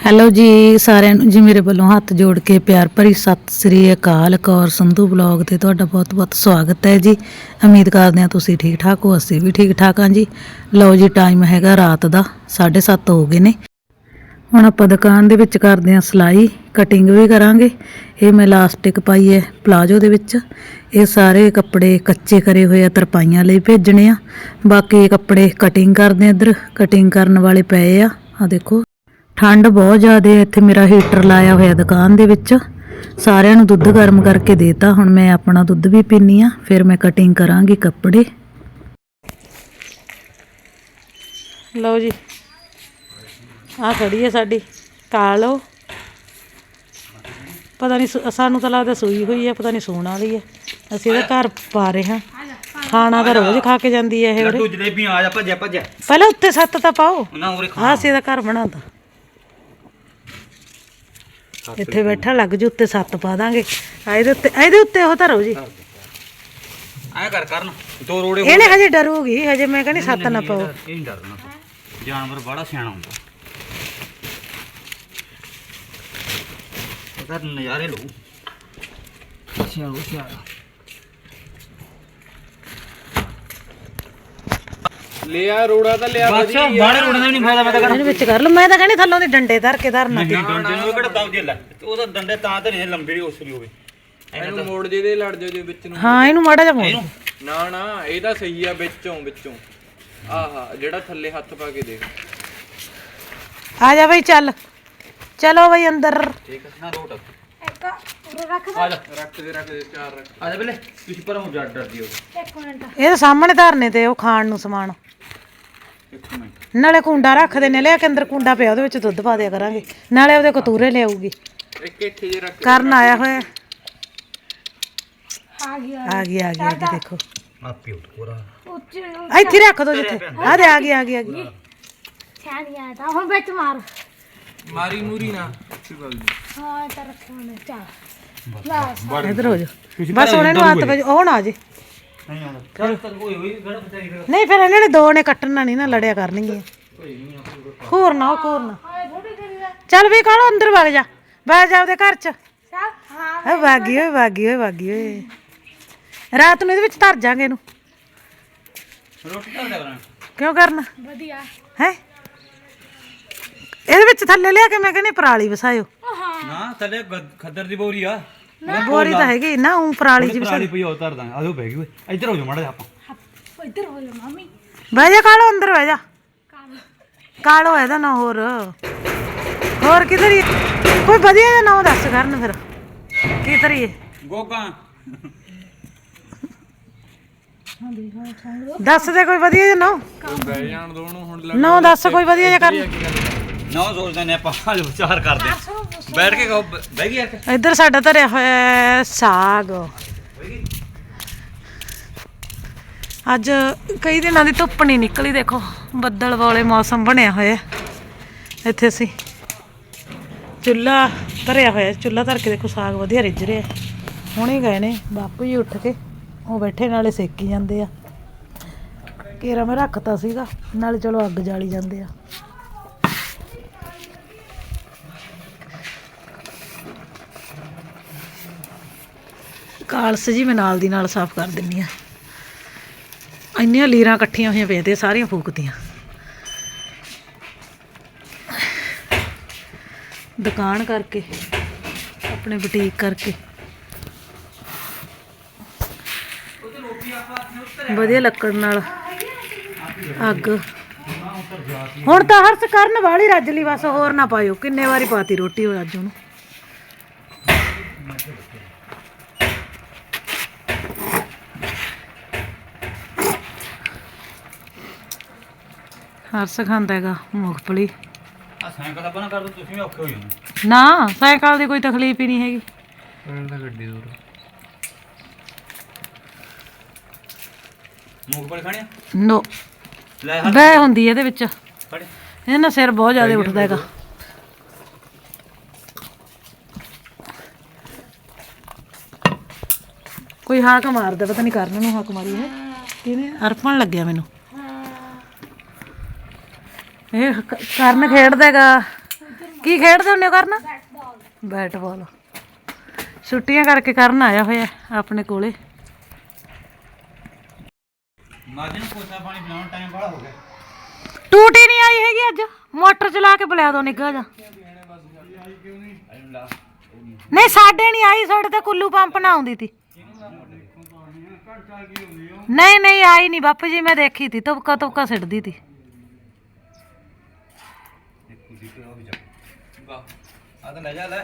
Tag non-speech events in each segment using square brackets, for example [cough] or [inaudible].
Hello ਜੀ, ਸਾਰਿਆਂ ਨੂੰ, ਜੀ ਮੇਰੇ ਵੱਲੋਂ ਹੱਥ ਜੋੜ ਕੇ ਪਿਆਰ ਭਰੀ ਸਤਿ ਸ੍ਰੀ ਅਕਾਲ ਕੌਰ ਸੰਧੂ ਬਲੌਗ ਤੇ ਤੁਹਾਡਾ ਬਹੁਤ-ਬਹੁਤ ਸਵਾਗਤ ਹੈ ਜੀ। ਉਮੀਦ ਕਰਦੇ ਹਾਂ ਤੁਸੀਂ ਠੀਕ ਠਾਕ ਹੋ, ਅਸੀਂ ਵੀ ਠੀਕ ਠਾਕ ਹਾਂ ਜੀ। ਲਓ ਜੀ ਟਾਈਮ ਹੈਗਾ ਰਾਤ ਦਾ 7:30 ਹੋ ਗਏ ਨੇ। ਹੁਣ ਆਪਾਂ ਦੁਕਾਨ ਦੇ ਵਿੱਚ ਕਰਦੇ ਹਾਂ ਸਲਾਈ ਕਟਿੰਗ ਵੀ ਕਰਾਂਗੇ। ਇਹ ਮੈਂ ਲਾਸਟਿਕ ਪਾਈ ਹੈ ਪਲਾਜੋ ਦੇ ਵਿੱਚ। ਇਹ ਸਾਰੇ ਕੱਪੜੇ ਕੱਚੇ ਕਰੇ ਹੋਏ ਆ, ਤਰਪਾਈਆਂ ਲਈ ਭੇਜਣੇ ਆ। ਬਾਕੀ ਕੱਪੜੇ ਕਟਿੰਗ ਕਰਦੇ ਆ ਇੱਧਰ ਕਟਿੰਗ ਕਰਨ ਵਾਲੇ ਪਏ ਆ। ਆ ਦੇਖੋ। ਠੰਡ ਬਹੁਤ ਜ਼ਿਆਦਾ ਹੈ ਇੱਥੇ ਮੇਰਾ ਹੀਟਰ ਲਾਇਆ ਹੋਇਆ ਦੁਕਾਨ ਦੇ ਵਿੱਚ। ਸਾਰਿਆਂ ਨੂੰ ਦੁੱਧ ਗਰਮ ਕਰਕੇ ਦੇਤਾ। ਹੁਣ ਮੈਂ ਆਪਣਾ ਦੁੱਧ ਵੀ ਪੀਨੀ ਆ ਫਿਰ ਮੈਂ ਕਟਿੰਗ ਕਰਾਂਗੀ ਕੱਪੜੇ। ਲਓ ਜੀ ਆ ਖੜੀ ਹੈ ਸਾਡੀ ਕਾਲੋ ਪਤਾ ਨਹੀਂ ਸਾਨੂੰ ਤਾਂ ਲੱਗਦਾ ਸੂਈ ਹੋਈ ਹੈ ਪਤਾ ਨਹੀਂ ਸੂਣ ਵਾਲੀ ਹੈ। ਅਸੀਂ ਇਹਦਾ ਘਰ ਪਾ ਰਹੇ ਹਾਂ। ਖਾਣਾ ਤਾਂ ਰੋਜ਼ ਖਾ ਕੇ ਜਾਂਦੀ ਹੈ ਇਹ। ਲੱਡੂ ਜਲੇਬੀਆਂ ਆ ਜਾ ਭੱਜਿਆ ਭੱਜਿਆ। ਪਹਿਲਾਂ ਉੱਤੇ ਸੱਤ ਤਾਂ ਪਾਓ। ਉਰੇ ਆਹ ਅਸੀਂ ਇਹਦਾ ਘਰ ਬਣਾਤਾ। ਇੱਥੇ ਬੈਠਾ ਲੱਗ ਜੂ ਉੱਤੇ ਸੱਤ ਪਾ ਦਾਂਗੇ। ਆ ਇਹਦੇ ਉੱਤੇ ਇਹਦੇ ਉੱਤੇ ਉਹ ਧਰੋ ਜੀ। ਐ ਕਰ ਕਰਨ ਦੋ ਰੋੜੇ ਇਹਨੇ ਹਜੇ ਡਰੂਗੀ ਹਜੇ ਮੈਂ ਕਹਿੰਦੀ ਸੱਤ ਨਾ ਪਾਓ। ਇਹ ਨਹੀਂ ਡਰਨਾ। ਜਾਨਵਰ ਬੜਾ ਸਿਆਣਾ ਹੁੰਦਾ। ਇਹਦਾ ਨਜ਼ਾਰੇ ਲਊ। ਸਿਆਣਾ ਸਿਆਣਾ। ਲਿਆ ਰੋੜਾ ਤਾਂ ਲਿਆ ਬਸ ਬਾੜੇ ਰੋੜੇ ਦਾ ਵੀ ਨਹੀਂ ਫਾਇਦਾ ਮੈਂ ਤਾਂ ਕਰ। ਇਹਨੂੰ ਵਿੱਚ ਕਰ ਲਓ ਮੈਂ ਤਾਂ ਕਹਿੰਦੀ ਥੱਲੋਂ ਦੀ ਡੰਡੇ ਧਰ ਕੇ ਧਰਨਾ। ਨਹੀਂ ਡੰਡੇ ਨੂੰ ਕਿਹੜਾ ਦਬ ਜੇ ਲੈ। ਉਹਦਾ ਡੰਡੇ ਤਾਂ ਤੇ ਨਹੀਂ ਲੰਬੀ ਦੀ ਉਸਰੀ ਹੋਵੇ। ਇਹਨੂੰ ਮੋੜ ਜੇ ਦੇ ਲੜ ਜਾਓ ਜੇ ਵਿੱਚ ਨੂੰ। ਹਾਂ ਇਹਨੂੰ ਮਾੜਾ ਜਿਹਾ ਮੋੜ। ਇਹਨੂੰ? ਨਾ ਨਾ ਇਹ ਤਾਂ ਸਹੀ ਆ ਵਿੱਚੋਂ ਵਿੱਚੋਂ। ਆਹਾ ਜਿਹੜਾ ਥੱਲੇ ਹੱਥ ਪਾ ਕੇ ਦੇਖ। ਆ ਜਾ ਬਈ ਚੱਲ। ਚਲੋ ਬਈ ਅੰਦਰ। ਠੀਕ ਹੈ ਨਾ ਰੋਟ। ਆ ਜਾ। ਰੱਖ ਦੇ ਰੱਖ ਦੇ ਚਾਰ ਰੱਖ ਆ ਜਾ ਬਲੇ ਤੁਸੀਂ ਪਰ ਨੂੰ ਜੱਟ ਡਰਦੀ ਹੋ। ਇਹ ਤਾਂ ਸਾਹਮਣੇ ਧਰਨੇ ਤੇ ਉਹ ਖਾਣ ਨੂੰ ਸਮਾਨ। ਇੱਕ ਮਿੰਟ। ਨਾਲੇ ਕੁੰਡਾ ਰੱਖਦੇ ਨੇ ਲਿਆ ਕੇ ਅੰਦਰ ਕੁੰਡਾ ਪਿਆ ਉਹਦੇ ਵਿੱਚ ਦੁੱਧ ਪਾ ਦਿਆ ਕਰਾਂਗੇ। ਨਾਲੇ ਉਹਦੇ ਕਤੂਰੇ ਲਿਆਊਗੀ। ਇੱਕ ਇੱਥੇ ਜੇ ਰੱਖ ਕਰਨ ਆਇਆ ਹੋਇਆ। ਆ ਗਈ ਆ ਗਈ ਆ ਗਈ ਦੇਖੋ। ਆ ਪਿਓ ਪੂਰਾ। ਇੱਥੇ ਰੱਖ ਦੋ ਜਿੱਥੇ। ਆ ਦੇ ਆ ਗਈ ਆ ਗਈ ਆ ਗਈ। ਛਾਣੀ ਤਾਂ ਹੁਣ ਵਿੱਚ ਮਾਰ। ਮਾਰੀ ਮੂਰੀ ਨਾ। ਹਾਂ ਤਾਂ ਰੱਖਿਆ ਉਹਨੇ। ਚਾਲ ਇੱਧਰ ਹੋ ਜਾ ਬਸ ਹੁਣ ਇਹਨੂੰ ਹੱਥ ਵਜ ਉਹ ਨਾ ਆ ਜੇ। ਨਹੀਂ ਆਉਂਦਾ। ਚੱਲ ਤੱਕ ਹੋਈ ਹੋਈ ਕਿਹੜਾ ਬਚਾਈ ਫਿਰ ਨਹੀਂ ਫਿਰ ਇਹਨਾਂ ਨੇ ਦੋ ਨੇ ਕੱਟਣਾ ਨਹੀਂ ਨਾ ਲੜਿਆ ਕਰਨਗੀਆਂ। ਖੂਰ ਨਾ ਉਹ ਖੂਰ ਨਾ। ਚੱਲ ਵੀ ਕਾਲੋ ਅੰਦਰ ਵਗ ਜਾ। ਵਗ ਜਾ ਉਹਦੇ ਘਰ ਚ। ਸਭ ਹਾਂ ਵਾਗੀ ਓਏ ਵਾਗੀ ਓਏ ਵਾਗੀ ਓਏ। ਰਾਤ ਨੂੰ ਇਹਦੇ ਵਿੱਚ ਧਰ ਜਾਾਂਗੇ ਇਹਨੂੰ। ਰੋਟੀ ਦੇ ਕਿਉਂ ਕਰਨਾ? ਵਧੀਆ। ਹੈ? ਇਹਦੇ ਵਿੱਚ ਥੱਲੇ ਲਿਆ ਕੇ ਮੈਂ ਕਹਿੰਦੀ ਪਰਾਲੀ ਵਸਾਇਓ। ਨਾ ਥੱਲੇ ਗ- ਖੱਦਰ ਦੀ ਬੋਰੀ ਆ। ਬੋਰੀ ਤਾਂ ਹੈਗੀ ਨਾ ਉਹ ਪਰਾਲੀ ਜੀ ਪਰਾਲੀ ਪਈ ਉਹ ਧਰਦਾ ਆਜੋ ਬਹਿ ਗਈ ਓਏ। ਇੱਧਰ ਹੋ ਜਾ ਮਾੜਾ ਜਿਹਾ ਆਪਾਂ। ਇੱਧਰ ਹੋ ਜਾ ਮਾਮੀ। ਬਹਿ ਜਾ ਕਾਲੋ ਅੰਦਰ ਬਹਿ ਜਾ। ਕਾਲੋ। ਇਹਦਾ ਨਾ ਹੋਰ। ਹੋਰ ਕਿਧਰ ਹੀ ਕੋਈ ਵਧੀਆ ਜਿਹਾ ਨਾਂ ਦੱਸ ਕਰਨ ਫਿਰ। ਕੀ ਕਰੀਏ ਗੋਗਾ। ਦੱਸ ਦੇ ਕੋਈ ਵਧੀਆ ਜਿਹਾ ਨਾਂ ਬਹਿ ਜਾਣ ਦੋ ਹੁਣ ਨਾਂ ਦੱਸ ਕੋਈ ਵਧੀਆ ਜਿਹਾ ਕਰਨ। ਨਾ ਸੋਚਦੇ ਨੇ ਆਪਾਂ ਆਜੋ ਵਿਚਾਰ ਕਰਦੇ ਆਂ। ਬੈਠ ਕੇ ਕਹੋ ਬ- ਬਹਿ ਗਈ ਆ ਕੇ ਇੱਧਰ ਸਾਡਾ ਧਰਿਆ ਹੋਇਆ ਹੈ ਸਾਗ ਅੱਜ ਕਈ ਦਿਨਾਂ ਦੀ ਧੁੱਪ ਨਹੀਂ ਨਿਕਲੀ ਦੇਖੋ ਬੱਦਲ ਵਾਲੇ ਮੌਸਮ ਬਣਿਆ ਹੋਇਆ ਹੈ। ਇੱਥੇ ਅਸੀਂ ਚੁੱਲ੍ਹਾ ਧਰਿਆ ਹੋਇਆ ਚੁੱਲ੍ਹਾ ਧਰ ਕੇ ਦੇਖੋ ਸਾਗ ਵਧੀਆ ਰਿੱਝ ਰਿਹਾ ਹੈ। ਹੁਣੇ ਗਏ ਨੇ ਬਾਪੂ ਜੀ ਉੱਠ ਕੇ ਉਹ ਬੈਠੇ ਨਾਲੇ ਸੇਕੀ ਜਾਂਦੇ ਆ ਕੇਰਾ ਮੈਂ ਰੱਖਤਾ ਸੀਗਾ ਨਾਲੇ ਚਲੋ ਅੱਗ ਜਾਲੀ ਜਾਂਦੇ ਆ ਕਾਲਸ ਜੀ ਮੈਂ ਨਾਲ ਦੀ ਨਾਲ ਸਾਫ਼ ਕਰ ਦਿੰਨੀ ਆ। ਇੰਨੀਆਂ ਲੀਰਾਂ ਇਕੱਠੀਆਂ ਹੋਈਆਂ ਪਈਆਂ ਤੇ ਸਾਰੀਆਂ ਫੂਕਦੀਆਂ ਦੁਕਾਨ ਕਰਕੇ, ਆਪਣੇ ਬੁਟੀਕ ਕਰਕੇ। ਵਧੀਆ ਲੱਕੜ ਨਾਲ ਅੱਗ। ਹੁਣ ਤਾਂ ਹਰਸ ਕਰਨ ਵਾਲੀ ਰੱਜ ਲਈ, ਬਸ ਹੋਰ ਨਾ ਪਾਇਓ। ਕਿੰਨੇ ਵਾਰੀ ਪਾਤੀ ਰੋਟੀ ਉਹ ਅੱਜ ਉਹਨੂੰ। ਹਰਸ ਖਾਂਦਾ ਹੈਗਾ ਮੂੰਗਫਲੀ ਆ ਸਾਈਕਲ ਦਾ ਬਣਾ ਕਰ ਦੋ ਤੁਸੀਂ ਵੀ ਔਖੇ ਹੋ ਜਾਣਾ ਨਾ ਸਾਈਕਲ ਦੀ ਕੋਈ ਤਕਲੀਫ ਹੀ ਨਹੀਂ ਹੈਗੀ। ਉਹਨਾਂ ਦਾ ਗੱਡੀ ਦੂਰ ਮੂੰਗਫਲੀ ਖਾਣੀ ਆ? ਨੋ। ਲੈ ਹੱਥ। ਬਹਿ ਹੁੰਦੀ ਹੈ ਇਹਦੇ ਵਿੱਚ। ਫੜ ਇਹ ਨਾ ਸਿਰ ਬਹੁਤ ਜ਼ਿਆਦਾ ਉੱਠਦਾ ਹੈਗਾ। ਕੋਈ ਹਾਕ ਮਾਰਦਾ ਪਤਾ ਨਹੀਂ ਕਰਨ ਨੂੰ ਹਾਕ ਮਾਰੀ ਹੈ। ਕਿਹਨੇ? ਅਰਪਣ ਲੱਗਿਆ ਮੈਨੂੰ। ਇਹ ਕ- ਕਰਨ ਖੇਡਦਾ ਹੈਗਾ। ਕੀ ਖੇਡਦੇ ਹੁੰਦੇ ਹੋ ਕਰਨਾ? ਬੈਟ ਬਾਲ ਛੁੱਟੀਆਂ ਕਰਕੇ ਕਰਨ ਆਇਆ ਹੋਇਆ ਆਪਣੇ ਕੋਲੇ। ਮਾਜੇ ਨੂੰ ਕੋਸਾ ਪਾਣੀ ਪਿਲਾਉਣ ਟਾਈਮ ਬੜਾ ਹੋ ਗਿਆ। ਟੂਟੀ ਨਹੀਂ ਆਈ ਹੈਗੀ ਅੱਜ। ਮੋਟਰ ਚਲਾ ਕੇ ਬੁਲਾ ਦੋ ਨਿੱਘਾ ਜਾ ਨਹੀਂ ਸਾਡੇ ਨਹੀਂ ਆਈ ਸਾਡੇ ਤੇ ਕੁੱਲੂ ਪੰਪ ਨਾ ਆਉਂਦੀ ਤੀ। ਨਹੀਂ ਨਹੀਂ ਆਈ ਨਹੀਂ। ਬਾਪੂ ਜੀ ਮੈਂ ਦੇਖੀ ਤੀ ਤੁਪਕਾ ਤੁਪਕਾ ਸਿੱਟਦੀ ਤੀ। ਆ ਤਾਂ ਲੈ। ਜਾ ਲੈ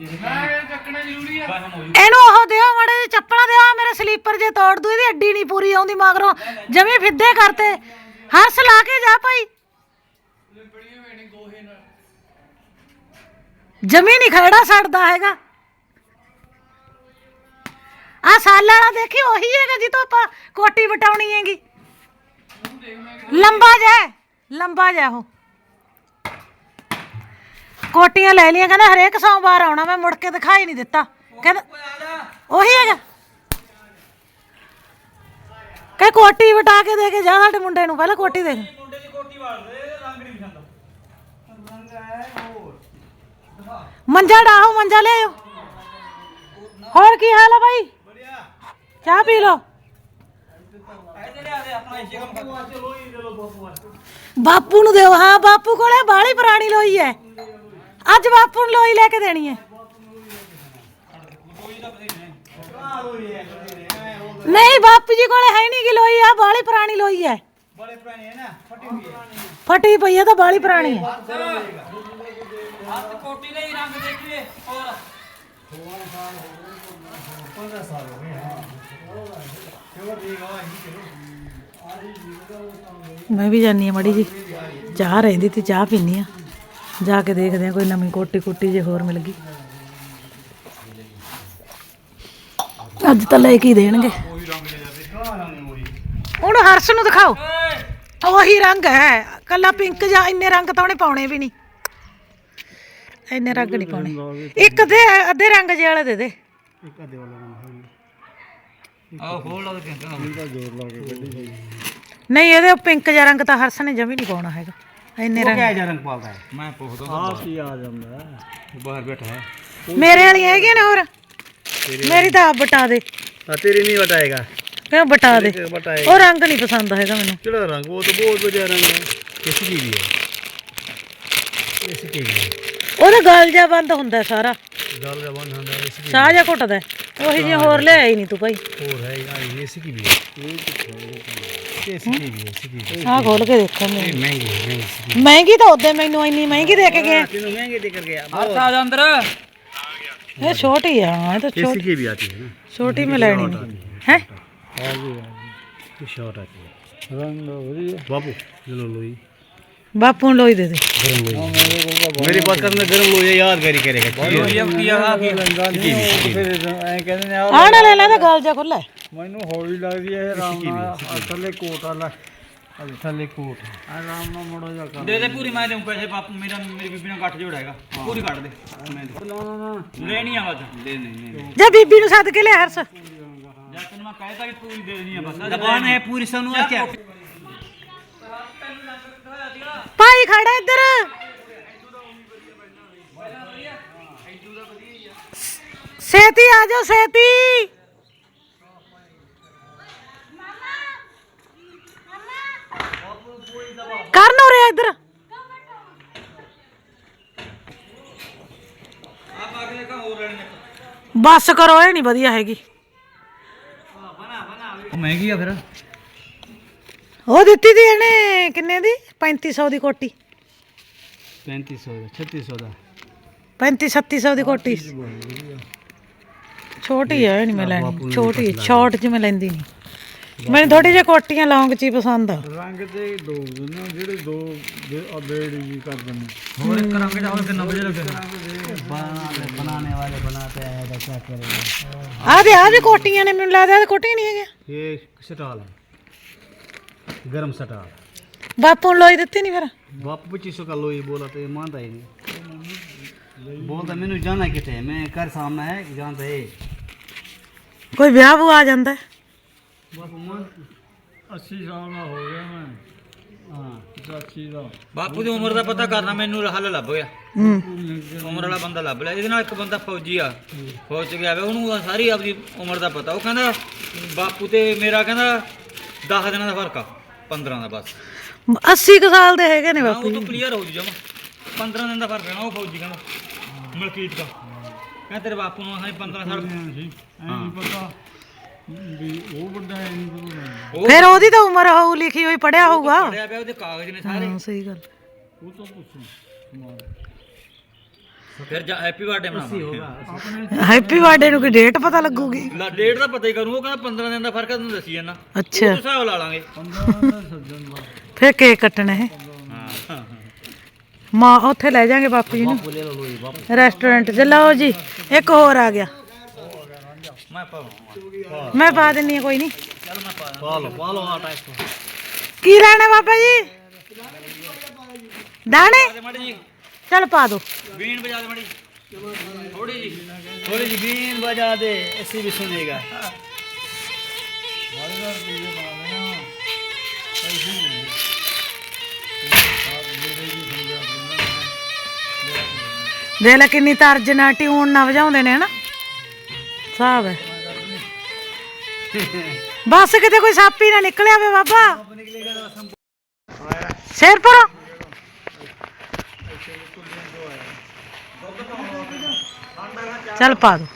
ਮੈਂ ਚੱਕਣਾ ਜ਼ਰੂਰੀ ਆ। ਬਾਹਮ ਹੋ ਜੂ ਇਹਨੂੰ ਉਹ ਦਿਓ ਮੜੇ ਜਿਹੇ ਚੱਪਲਾਂ ਦਿਓ ਆਹ ਮੇਰੇ ਸਲੀਪਰ ਜੇ ਤੋੜ ਦੂ ਇਹਦੀ ਅੱਡੀ ਨਹੀਂ ਪੂਰੀ ਆਉਂਦੀ ਮਗਰੋਂ। ਜਮੀ ਫਿੱਦੇ ਕਰਤੇ। ਹੱਸ ਲਾ ਕੇ ਜਾ ਭਾਈ। ਜਮੀ ਨਹੀਂ ਖੜਾ ਛੱਡਦਾ ਹੈਗਾ। ਆ ਸਾਲ ਵਾਲਾ ਦੇਖੀ ਉਹੀ ਹੈਗਾ ਜੀ ਤੋਂ ਆਪਾਂ ਕੋਟੀ ਵਟਾਉਣੀ ਹੈਗੀ। ਲੰਬਾ ਜਾ ਹੈ, ਲੰਬਾ ਜਾ ਉਹ। ਕੋਟੀਆਂ ਲੈ ਲਈਆਂ, ਕਹਿੰਦਾ ਹਰੇਕ ਸੋਮਵਾਰ ਆਉਣਾ, ਮੈਂ ਮੁੜ ਕੇ ਦਿਖਾਈ ਨਹੀਂ ਦਿੱਤਾ। ਕਹਿੰਦਾ, ਉਹੀ ਹੈਗਾ। ਕਹੇ ਕੋਟੀ ਵਟਾ ਕੇ ਦੇ ਕੇ ਜਾ ਸਾਡੇ ਮੁੰਡੇ ਨੂੰ, ਪਹਿਲਾਂ ਕੋਟੀ ਦੇ। ਮੁੰਡੇ ਦੀ ਕੋਟੀ ਵਾਲ ਦੇ ਰੰਗ ਨਹੀਂ ਪਸੰਦ ਰੰਗ ਹੈ ਹੋਰ ਮੰਜਾ ਡਾਹੋ, ਮੰਜਾ ਲੈ ਆਓ ਹੋਰ ਕੀ ਹਾਲ ਹੈ ਭਾਈ ਬੜਿਆ ਚਾਹ ਪੀ ਲਓ। ਲੋ ਬਾਪੂ ਬਾਪੂ ਨੂੰ ਦਿਓ, ਹਾਂ, ਬਾਪੂ ਕੋਲੇ ਬਾਹਲੀ ਪੁਰਾਣੀ ਲੋਈ ਹੈ। ਅੱਜ ਬਾਪੂ ਨੂੰ ਲੋਈ ਲੈ ਕੇ ਦੇਣੀ ਹੈ। ਨਹੀਂ, ਬਾਪੂ ਜੀ ਕੋਲੇ ਹੈ ਨਹੀਂ ਕਿ ਲੋਈ ਆ ਬਾਹਲੀ ਪੁਰਾਣੀ ਲੋਈ ਹੈ। ਬੜੇ ਪੁਰਾਣੇ ਹੈ ਨਾ ਫਟੀ ਹੋਈ ਹੈ ਫਟੀ ਪਈ ਹੈ ਤਾਂ ਬਾਹਲੀ ਪੁਰਾਣੀ ਹੈ। ਹੱਥ ਕੋਟੀ ਲਈ ਰੰਗ ਦੇਖੀਏ ਹੋਰ ਮੈਂ ਵੀ ਜਾਨੀ ਆ ਮੜੀ ਜੀ ਚਾਹ ਰਹਿੰਦੀ ਤੀ ਚਾਹ ਪੀਨੀ ਆ ਜਾ ਕੇ ਦੇਖਦੇ ਆ ਕੋਈ ਨਵੀਂ ਕੋਟੀ ਕੁੱਟੀ ਜੇ ਹੋਰ ਮਿਲ ਗਈ। ਅੱਜ ਤਾਂ ਲੈ ਕੇ ਹੀ ਦੇਣਗੇ। ਹੁਣ ਹਰਸ ਨੂੰ ਦਿਖਾਓ। ਉਹੀ ਰੰਗ ਹੈ। ਕੱਲਾ ਪਿੰਕ ਜਾਂ ਇੰਨੇ ਰੰਗ ਤਾਂ ਉਹਨੇ ਪਾਉਣੇ ਵੀ ਨਹੀਂ। ਇੰਨੇ ਰੰਗ ਨਹੀਂ ਪਾਉਣੇ। ਇੱਕ ਦੇ ਅੱਧੇ ਰੰਗ ਜਿਹੇ ਵਾਲੇ ਦੇ ਦੇ। ਆਹ ਖੋਲ ਲਾ ਕੇ ਨਹੀਂ ਇਹਦੇ ਪਿੰਕ ਜਿਹਾ ਰੰਗ ਤਾਂ ਹਰਸ ਨੇ ਜਮੀ ਨਹੀਂ ਪਾਉਣਾ ਹੈਗਾ। ਇੰਨੇ ਰੰਗ ਕਿਆ ਰੰਗ ਪਾਲਦਾ ਹੈ? ਮੈਂ ਪੁੱਛਦਾ ਆਪ ਹੀ ਆ ਜਾਂਦਾ ਉਹ ਬਾਹਰ ਬੈਠਾ ਹੈ। ਮੇਰੇ ਵਾਲੀ ਹੈਗੇ ਨੇ ਹੋਰ? ਮੇਰੀ ਤਾਂ ਆਪ ਬਟਾ ਦੇ। ਆ ਤੇਰੀ ਨਹੀਂ ਵਟਾਏਗਾ ਫਿਰ ਬਟਾ ਦੇ? ਉਹ ਰੰਗ ਨਹੀਂ ਪਸੰਦ ਹੈਗਾ ਮੈਨੂੰ। ਕਿਹੜਾ ਰੰਗ? ਉਹ ਤਾਂ ਬਹੁਤ ਵਧੀਆ ਰੰਗ ਹੈ। ਕਿਸ ਦੀ ਵੀ ਹੈ? ਇਸ ਕੀ ਹੈ? ਉਹਦਾ ਗਲ ਜਾ ਬੰਦ ਹੁੰਦਾ ਸਾਰਾ। ਗਲ ਜਾ ਬੰਦ ਹੁੰਦਾ ਇਸ ਦੀ ਸਾਹ ਜਾ ਘੁੱਟਦਾ ਉਹੀ ਜੇ ਹੋਰ ਲੈ ਆਈ ਨਹੀਂ ਤੂੰ ਭਾਈ। ਹੋਰ ਹੈ ਆਈ ਇਸ ਕੀ ਵੀ ਹੈ? है किसी की भी है इसी की भी ਆਹ ਖੋਲ ਕੇ ਦੇਖੋ ਮੈਂ है महंगी है महंगी इसी की ਮਹਿੰਗੀ ਤਾਂ ਉਹਦੇ ਮੈਨੂੰ ਇੰਨੀ ਮਹਿੰਗੀ ਦੇ ਕੇ ਗਏ तीनों महंगे देकर गया ਹੱਥ ਆ ਜਾ ਅੰਦਰ ਇਹ ਛੋਟੀ ਆ ਇਹ ਤਾਂ किसी ਛੋਟੀ की भी आती है ना ਛੋਟੀ ਮੈਂ ਲੈਣੀ ਨਹੀਂ ਹੈ ये शॉर्ट आती है रंग बाबू चलो लो ये ਬਾਪੂ ਨੂੰ ਲੋਈ ਦੇ ਦੇ गरम लो मेरे पास करना गरम लो ये यादगारी करेगा ਇਹ ਕੀ ਆ ਆ ਕੀ ਆਹ ਲੈ ਲੈ ਮੈਨੂੰ ਹੌਲੀ ਲੱਗਦੀ ਹੈ ਆਰਾਮ ਨਾਲ ਥੱਲੇ ਕੋਟ ਵਾਲਾ। ਥੱਲੇ ਕੋਟ। ਆਰਾਮ ਨਾਲ ਮੋੜੋ ਜਾ ਦੇ ਦੇ ਪੂਰੀ ਮੈਂ ਦੇਉਂ ਪੈਸੇ ਬਾਪੂ ਮੇਰਾ ਮੇਰੀ ਬੀਬੀ ਨਾਲ ਕੱਟ ਜੋੜ ਹੈਗਾ। ਪੂਰੀ ਕੱਟ ਦੇ। ਮੈਂ ਦੇ। ਲੈਣੀ ਆ ਬਸ। ਦੇ ਨਹੀਂ ਨਹੀਂ। ਜਾ ਬੀਬੀ ਨੂੰ ਸੱਦ ਕੇ ਲਿਆ ਹਰਸ। ਜਾਂ ਤੈਨੂੰ ਮੈਂ ਕਹਿਤਾ ਕਿ ਪੂਰੀ ਦੇ ਦੇਣੀ ਆ ਬਸ। ਦੁਕਾਨ ਹੈ ਪੂਰੀ ਸਾਨੂੰ ਆ ਕਿਆ ਭਾਈ ਖੜਾ ਇੱਧਰ। ਸੇਤੀ ਆ ਜਾਓ ਸੇਤੀ। ਬੱਸ ਕਰੋ ਇਹ ਨਹੀਂ ਵਧੀਆ ਹੈਗੀ। ਮਹਿੰਗੀ ਆ ਫਿਰ। ਉਹ ਦਿੱਤੀ ਦੀ ਇਹਨੇ ਕਿੰਨੇ ਦੀ? 3500 ਦੀ ਕੋਟੀ। 3500 3600 ਦਾ 35 3700 ਦੀ। ਕੋਟੀ। ਛੋਟੀ ਇਹ ਨਹੀਂ ਮੈਂ ਲੈਣੀ। ਛੋਟੀ ਸ਼ਾਰਟ ਮੈਂ ਲੈਂਦੀ ਨਹੀਂ ਮੈਨੂੰ ਥੋੜੀ ਜਿਹੀ ਕੋਟੀਆਂ ਲੌਂਗ ਚ ਹੀ ਪਸੰਦ ਆ ਰੰਗ ਤੇ ਦੋ ਨਾ ਜਿਹੜੇ ਦੋ ਅਬੇੜ ਜੀ ਕਰ ਦਿੰਦੇ ਹੋਰ ਇੱਕ ਰੰਗ ਦਾ ਹੋਰ ਕਿੰਨਾ ਵਜੇ ਲੱਗਦਾ बनाने वाले बनाते हैं तो क्या करेंगे ਆਹ ਦੇ ਆ ਵੀ ਕੋਟੀਆਂ ਨੇ ਮੈਨੂੰ ਲੱਗਦਾ ਇਹ ਕੋਟੀਆਂ ਨਹੀਂ ਹੈਗੀਆਂ ये सटाल है गरम सटाल ਬਾਪੂ ਨੂੰ ਲੋਈ ਦਿੱਤੀ ਨਹੀਂ ਫਿਰ बाप पच्चीस सौ का लो ये बोला तो ये मानता ही नहीं बोलता मैंने जाना कितने मैं कर सामना है जानता है ਕੋਈ ਵਿਆਹ ਵੂ ਆ ਜਾਂਦਾ ਹੈ। ਬਸ ਉਮਰ 80 ਸਾਲ ਦਾ ਹੋ ਗਿਆ ਮੈਂ। ਹਾਂ 85 ਦਾ। ਬਾਪੂ ਦੀ ਉਮਰ ਦਾ ਪਤਾ ਕਰਨਾ ਮੈਨੂੰ ਹੱਲ ਲੱਭ ਗਿਆ। ਹੂੰ। ਉਮਰ ਵਾਲਾ ਬੰਦਾ ਲੱਭ ਲਿਆ ਇਹਦੇ ਨਾਲ ਇੱਕ ਬੰਦਾ ਫੌਜੀ ਆ ਫੌਜ ਚ ਗਿਆ ਵੇ ਉਹਨੂੰ ਸਾਰੀ ਆਪਦੀ ਉਮਰ ਦਾ ਪਤਾ। ਉਹ ਕਹਿੰਦਾ ਬਾਪੂ ਤੇ ਮੇਰਾ ਕਹਿੰਦਾ 10 ਦਿਨਾਂ ਦਾ ਫ਼ਰਕ ਆ 15 ਦਾ ਬਸ। 80 ਕੁ ਸਾਲ ਦੇ ਹੈਗੇ ਨੇ ਬਾਪੂ ਉਹ ਤੋਂ ਕਲੀਅਰ ਹੋ ਜੂ ਜਮਾ 15 ਦਿਨ ਦਾ ਫ਼ਰਕ ਰਹਿਣਾ ਉਹ ਫੌਜੀ ਕਹਿੰਦਾ ਮਲਕੀਤ ਦਾ। ਕਹਿੰਦਾ ਤੇਰੇ ਬਾਪੂ ਨੂੰ ਹਾਂ 15 ਸਾਲ ਸੀ ਐਂ ਪਤਾ। ਹਾਂ ਉਹ ਫਿਰ ਉਹਦੀ ਤਾਂ ਉਮਰ ਹੋਊ ਲਿਖੀ ਹੋਈ ਪੜਿਆ ਹੋਊਗਾ। ਪੜਿਆ ਪਿਆ ਉਹਦੇ ਕਾਗਜ਼ ਨੇ ਸਾਰੇ। ਹਾਂ ਸਹੀ ਗੱਲ। ਫਿਰ ਜਾ ਹੈਪੀ ਬਰਥਡੇ ਮਨਾਵਾਂਗੇ। ਹੈਪੀ ਬਰਥਡੇ [laughs] ਨੂੰ ਕੋਈ ਡੇਟ ਪਤਾ ਲੱਗੂਗੀ? ਲਾ ਡੇਟ ਦਾ ਪਤਾ ਹੀ ਕਰੂੰ ਉਹ ਕਹਿੰਦਾ 15 ਦਿਨ ਦਾ ਫ਼ਰਕ ਆ ਤੈਨੂੰ ਦੱਸੀ ਜਾਂਦਾ। ਅੱਛਾ। ਉਸ ਹਿਸਾਬ ਲਾ ਲਾਂਗੇ। ਫਿਰ ਕੇਕ ਕੱਟਣਾ। ਹੈ ਹਾਂ ਮਾਂ ਉੱਥੇ ਲੈ ਜਾਾਂਗੇ ਬਾਪੂ ਜੀ ਨੂੰ। ਰੈਸਟੋਰੈਂਟ 'ਚ ਲਓ ਜੀ ਇੱਕ ਹੋਰ ਆ ਗਿਆ। ਮੈਂ ਪਾ ਦਿੰਨੀ ਆ ਕੋਈ ਨਹੀਂ ਚਲ ਮੈਂ ਪਾ ਪਾ ਲਓ ਪਾ ਲਓ ਆਟਾ ਇਸ ਤੋਂ। ਕੀ ਲੈਣਾ ਬਾਬਾ ਜੀ? ਦਾਣੇ? ਚਲ ਪਾ ਦੋ। ਬੀਨ ਬਜਾ ਦੇ ਮੜੀ ਥੋੜੀ ਜੀ। ਥੋੜੀ ਜੀ ਬੀਨ ਬਜਾ ਦੇ ਐਸੀ ਵੀ ਸੁਣੇਗਾ। ਦੇ ਕਿੰਨੀ ਤਰਜਨਾ ਟਿਊਨ ਨਾ ਵਜਾਉਂਦੇ ਨੇ ਹਨਾ? ਸਾਹਬ। ਹੈ ਬਸ ਕਿਤੇ ਕੋਈ ਸੱਪ ਹੀ ਨਾ ਨਿਕਲਿਆ ਵੇ ਬਾਬਾ। ਸਿਰ ਪਰ। ਚੱਲ ਪਾ ਦੋ।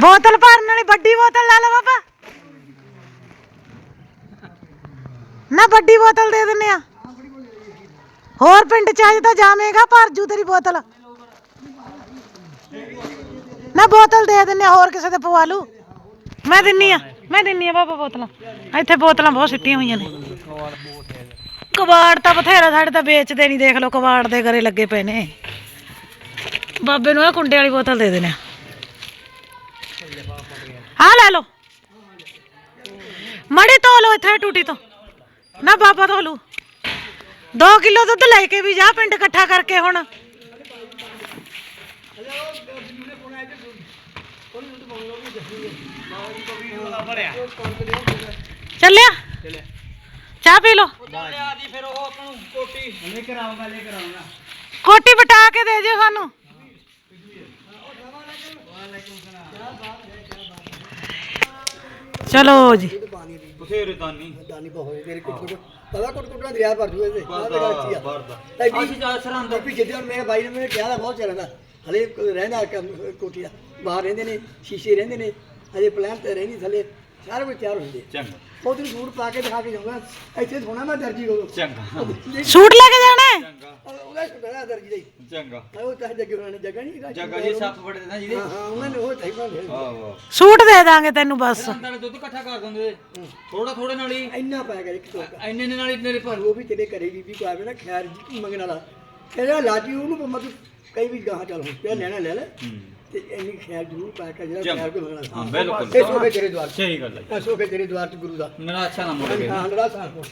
ਬੋਤਲ ਭਰਨ ਵਾਲੀ ਵੱਡੀ ਬੋਤਲ ਲੈ ਲੈ ਬਾਬਾ। ਨਾ ਵੱਡੀ ਬੋਤਲ ਦੇ ਦਿੰਨੇ ਆ। ਹੋਰ ਪਿੰਡ ਚ ਅੱਜ ਤਾਂ ਜਾਵੇਂਗਾ ਭਰ ਜੂ ਤੇਰੀ ਬੋਤਲ। ਨਾ ਬੋਤਲ ਦੇ ਦਿੰਨੇ ਹੋਰ ਕਿਸੇ ਦੇ ਪਵਾ ਲੂ ਮੈਂ ਦਿੰਨੀ ਆ, ਮੈਂ ਦਿੰਨੀ ਆ ਬਾਬਾ ਬੋਤਲਾਂ। ਇੱਥੇ ਬੋਤਲਾਂ ਬਹੁਤ ਸਿੱਟੀਆਂ ਹੋਈਆਂ ਨੇ। ਕਬਾੜ ਤਾਂ ਬਥੇਰਾ, ਸਾਡੇ ਤਾਂ ਵੇਚਦੇ ਨਹੀਂ ਦੇਖ ਲਓ, ਕਬਾੜ ਦੇ ਘਰੇ ਲੱਗੇ ਪਏ ਨੇ। ਬਾਬੇ ਨੂੰ ਇਹ ਕੁੰਡੇ ਵਾਲੀ ਬੋਤਲ ਦੇ ਦੇਣੇ ਆ। ਲੈ ਲਓ। ਮੜੀ ਧੋ ਲਓ ਇੱਥੇ ਟੂਟੀ ਤੋਂ। ਨਾ ਬਾਬਾ ਧੋ ਲੂ 2 ਕਿਲੋ ਦੁੱਧ ਲੈ ਕੇ ਵੀ ਜਾ, ਪਿੰਡ ਇਕੱਠਾ ਕਰਕੇ ਹੁਣ। ਚੱਲਿਆ? ਚਾਹ ਪੀ ਲੋ ਕੋਟੀ ਲੈ ਕੇ ਦੇ ਦਿਓ ਸਾਨੂੰ। ਚਲੋ ਜੀ। ਬਥੇਰੇ ਦਾਨੀ ਦਾਨੀ ਬਹੁਤ ਮੇਰੇ ਕੋਲ ਪਤਾ ਕੋਟ ਕੋਟਣਾ ਦਰਿਆ ਭਰ ਜੂ ਇਹਦੇ। ਆਹ ਤੇ ਗੱਲ ਅੱਛੀ ਆ ਮੇਰੇ ਬਾਈ ਨੇ ਤਾਂ ਬਹੁਤ ਚਿਰ ਰਹਿੰਦਾ। ਹਲੇ ਰਹਿੰਦਾ ਕੰਮ ਕੋਟੀ ਦਾ। ਬਾਹਰ ਰਹਿੰਦੇ ਨੇ ਸ਼ੀਸ਼ੇ ਰਹਿੰਦੇ ਨੇ ਹਜੇ ਪਲਾਨ ਤੇ ਰਹਿੰਦੀ ਥੱਲੇ ਸਾਰੇ ਕੁਝ ਤਿਆਰ ਹੁੰਦੇ। ਚੰਗਾ। ਤੈਨੂੰ ਸੂਟ ਪਾ ਕੇ ਦਿਖਾ ਕੇ ਜਾਊਂਗਾ ਇੱਥੇ ਥੋੜਾ ਮੈਂ ਦਰਜੀ ਹੋ ਚੰਗਾ। ਸੂਟ ਲੈ ਕੇ ਜਾਣਾ ਹੈ? ਚੰਗਾ। ਉਹਦਾ ਸੁਣਾ ਦਰਜੀ ਦਾ ਚੰਗਾ। ਉਹ ਤਾਂ ਜੱਗੇ ਉਹਨਾਂ ਨੇ ਜਗ੍ਹਾ ਨਹੀਂ ਹੈਗਾ। ਜੱਗਾ ਜੀ ਸੱਪ ਫੜੇ ਨਾ ਜਿਹਦੇ। ਹਾਂ ਹਾਂ ਉਹਨਾਂ ਨੇ ਉਹ ਤਾਂ ਹੀ ਬਣਾਉਂਦੇ ਨੇ। ਆਹ ਵਾਹ। ਸੂਟ ਦੇ ਦਾਂਗੇ ਤੈਨੂੰ ਬਸ। ਦੁੱਧ ਇਕੱਠਾ ਕਰ ਦਿੰਦੇ। ਥੋੜਾ ਥੋੜੇ ਨਾਲ ਹੀ। ਇੰਨਾ ਪਾਇਆ ਕਰ ਇੱਕ ਟੋਕਾ ਇੰਨੇ ਇੰਨੇ ਨਾਲ ਹੀ ਤੇਰੇ ਪਰ ਉਹ ਵੀ ਤੇਰੇ ਘਰੇ ਬੀਬੀ ਕੋ ਆਵੇ ਨਾ ਖੈਰ ਜੀ ਮੰਗਣ ਵਾਲਾ। ਕਹਿੰਦਾ ਲਾਜੀ ਉਹਨੂੰ ਮਤਲਬ ਕਈ ਵੀ ਗਾਹਾਂ ਚੱਲ ਹੁਣ ਤੇ ਲੈਣਾ ਲੈ ਲੈ। ਤੇ ਇੰਨੀ ਖੈਰ ਜ਼ਰੂਰ ਪਾ ਕੇ ਜਿਹੜਾ। ਖੈਰ ਕੋ ਮੰਗਣਾ ਹਾਂ, ਬਿਲਕੁਲ। ਇਹ ਸੋਫੇ ਤੇਰੇ ਦਵਾਰ ਸਹੀ ਗੱਲ ਹੈ ਇਹ ਸੋਫੇ ਤੇਰੇ ਦਵਾਰ ਚ ਗੁਰੂ ਦਾ। ਮੇਰਾ ਅੱਛਾ ਨਾ ਮੁੜ। ਗਿਆ ਹਾਂ ਲੜਾ ਸਾਹਿਬ